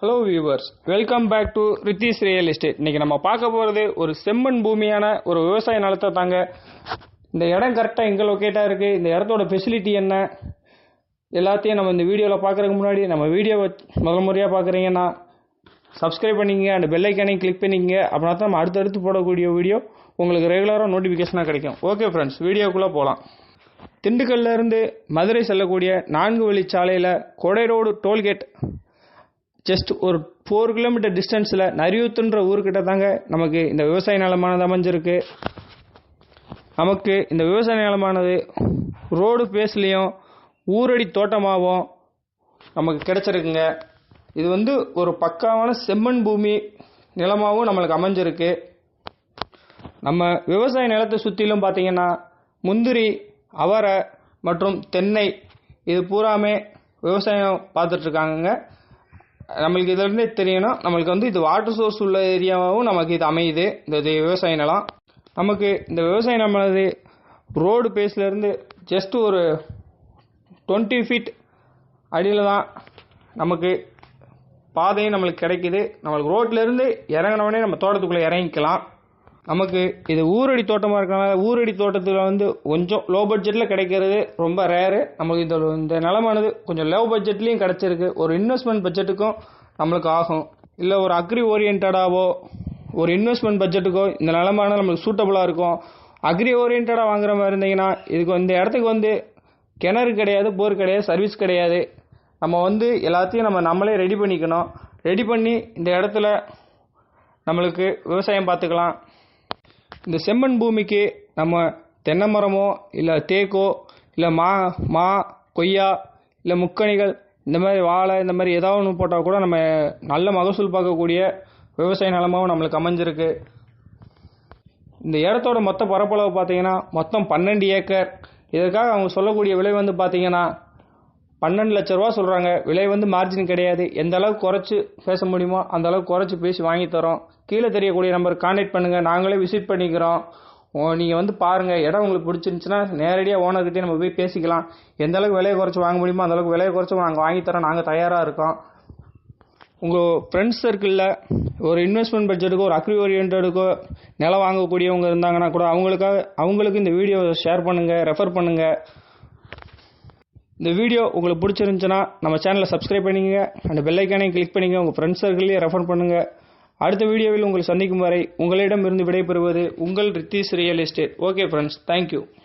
Hello viewers welcome back to Rithish real estate இன்னைக்கு நம்ம பார்க்க போகிறது ஒரு செம்மண் பூமியான ஒரு விவசாய நிலத்தை தாங்க. இந்த இடம் கரெக்டாக எங்கே லொக்கேட்டாக இருக்குது இந்த இடத்தோட ஃபெசிலிட்டி என்ன? எல்லாத்தையும் நம்ம இந்த வீடியோவில் பார்க்குறதுக்கு முன்னாடி நம்ம வீடியோவை முதல் முறையாக பார்க்குறீங்கன்னா சப்ஸ்கிரைப் பண்ணிங்க அந்த பெல் ஐக்கானையும் கிளிக் பண்ணிங்க அப்படின்னா தான் நம்ம அடுத்தடுத்து போடக்கூடிய வீடியோ உங்களுக்கு ரெகுலராக நோட்டிஃபிகேஷனாக கிடைக்கும். ஓகே ஃப்ரெண்ட்ஸ் வீடியோக்குள்ளே போகலாம் திண்டுக்கல்லேருந்து மதுரை செல்லக்கூடிய நான்கு வழிச்சாலையில் Kodai road toll gate just ஒரு ஃபோர் கிலோமீட்டர் டிஸ்டன்ஸில் நரியூத்துன்ற ஊர்கிட்ட தாங்க நமக்கு இந்த விவசாய நிலமானது அமைஞ்சிருக்கு. நமக்கு இந்த விவசாய நிலமானது ரோடு பேஸ்லேயும் ஊரடி தோட்டமாகவும் நமக்கு கிடைச்சிருக்குங்க. இது வந்து ஒரு பக்காவான செம்மண் பூமி நிலமாகவும் நம்மளுக்கு அமைஞ்சிருக்கு. நம்ம விவசாய நிலத்தை சுற்றிலும் பார்த்தீங்கன்னா முந்திரி அவரை மற்றும் தென்னை இது பூராமே விவசாயம் பார்த்துட்ருக்காங்கங்க நம்மளுக்கு இதிலிருந்தே தெரியணும். நம்மளுக்கு வந்து இது வாட்டர் சோர்ஸ் உள்ள ஏரியாவும் நமக்கு இது அமையுது. இந்த இது விவசாய நிலம். நமக்கு இந்த விவசாய நம்மளது ரோடு பேஸ்லேருந்து ஜஸ்ட் ஒரு டுவெண்ட்டி ஃபீட் அடியில் தான் நமக்கு பாதையும் நம்மளுக்கு கிடைக்குது. நம்மளுக்கு ரோட்லேருந்து இறங்கினவொடனே நம்ம தோட்டத்துக்குள்ளே இறங்கிக்கலாம். நமக்கு இது ஊரடி தோட்டமாக இருக்கனால ஊரடி தோட்டத்தில் வந்து கொஞ்சம் லோ பட்ஜெட்டில் கிடைக்கிறது ரொம்ப ரேரு நமக்கு இந்த இந்த நிலமானது கொஞ்சம் லோ பட்ஜெட்லேயும் கிடச்சிருக்கு. ஒரு இன்வெஸ்ட்மெண்ட் பட்ஜெட்டுக்கும் நம்மளுக்கு ஆகும். இல்லை ஒரு அக்ரி ஓரியன்டாவோ ஒரு இன்வெஸ்ட்மெண்ட் பட்ஜெட்டுக்கோ இந்த நிலமானது நம்மளுக்கு சூட்டபுளாக இருக்கும். அக்ரி ஓரியன்டாக வாங்குற மாதிரி இருந்தீங்கன்னா இதுக்கு இந்த இடத்துக்கு வந்து கிணறு கிடையாது போர் கிடையாது சர்வீஸ் கிடையாது. நம்ம வந்து எல்லாத்தையும் நம்ம நம்மளே ரெடி பண்ணிக்கணும். ரெடி பண்ணி இந்த இடத்துல நம்மளுக்கு விவசாயம் பார்த்துக்கலாம். இந்த செம்மண் பூமிக்கு நம்ம தென்னை மரமோ இல்லை தேக்கோ இல்லை மா மா கொய்யா இல்லை முக்கணிகள் இந்த மாதிரி வாழை இந்த மாதிரி ஏதாவது ஒன்று போட்டால் கூட நம்ம நல்ல மகசூல் பார்க்கக்கூடிய விவசாய நிலமாகவும் நம்மளுக்கு அமைஞ்சிருக்கு. இந்த இடத்தோட மொத்த பரப்பளவு பார்த்தீங்கன்னா மொத்தம் பன்னெண்டு ஏக்கர். இதற்காக அவங்க சொல்லக்கூடிய விலை வந்து பார்த்தீங்கன்னா பன்னெண்டு லட்ச ரூபா சொல்கிறாங்க விலை வந்து மார்ஜின் கிடையாது. எந்த அளவுக்கு குறைச்சி பேச முடியுமோ அந்த அளவுக்கு குறைச்சி பேசி வாங்கி தரோம். கீழே தெரியக்கூடிய நம்பர் கான்டாக்ட் பண்ணுங்கள் நாங்களே விசிட் பண்ணிக்கிறோம். நீங்கள் வந்து பாருங்கள் இடம் உங்களுக்கு பிடிச்சிருந்துச்சுன்னா நேரடியாக ஓனர்கிட்டே நம்ம போய் பேசிக்கலாம். எந்த அளவுக்கு விலையை குறைச்சி வாங்க முடியுமோ அந்த அளவுக்கு விலையை குறைச்சி நாங்கள் வாங்கி தரோம். நாங்கள் தயாராக இருக்கோம். உங்கள் ஃப்ரெண்ட்ஸ் சர்க்கிளில் ஒரு இன்வெஸ்ட்மெண்ட் பட்ஜெட்டுக்கோ ஒரு அக்ரி ஓரியன்டுக்கோ நிலம் வாங்கக்கூடியவங்க இருந்தாங்கன்னா கூட அவங்களுக்காக அவங்களுக்கு இந்த வீடியோ ஷேர் பண்ணுங்கள் ரெஃபர் பண்ணுங்கள் இந்த வீடியோ உங்களுக்கு பிடிச்சிருந்துச்சுன்னா நம்ம சேனலை சப்ஸ்கிரைப் பண்ணிக்கங்க. அந்த பெல்லைக்கானையும் கிளிக் பண்ணிங்க உங்கள் ஃப்ரெண்ட்ஸ் சர்க்கிளையும் ரெஃபர் பண்ணுங்கள் அடுத்த வீடியோவில் உங்களை சந்திக்கும் வரை உங்களிடம் இருந்து விடைபெறுவது உங்கள் Ritheesh real estate okay friends thank you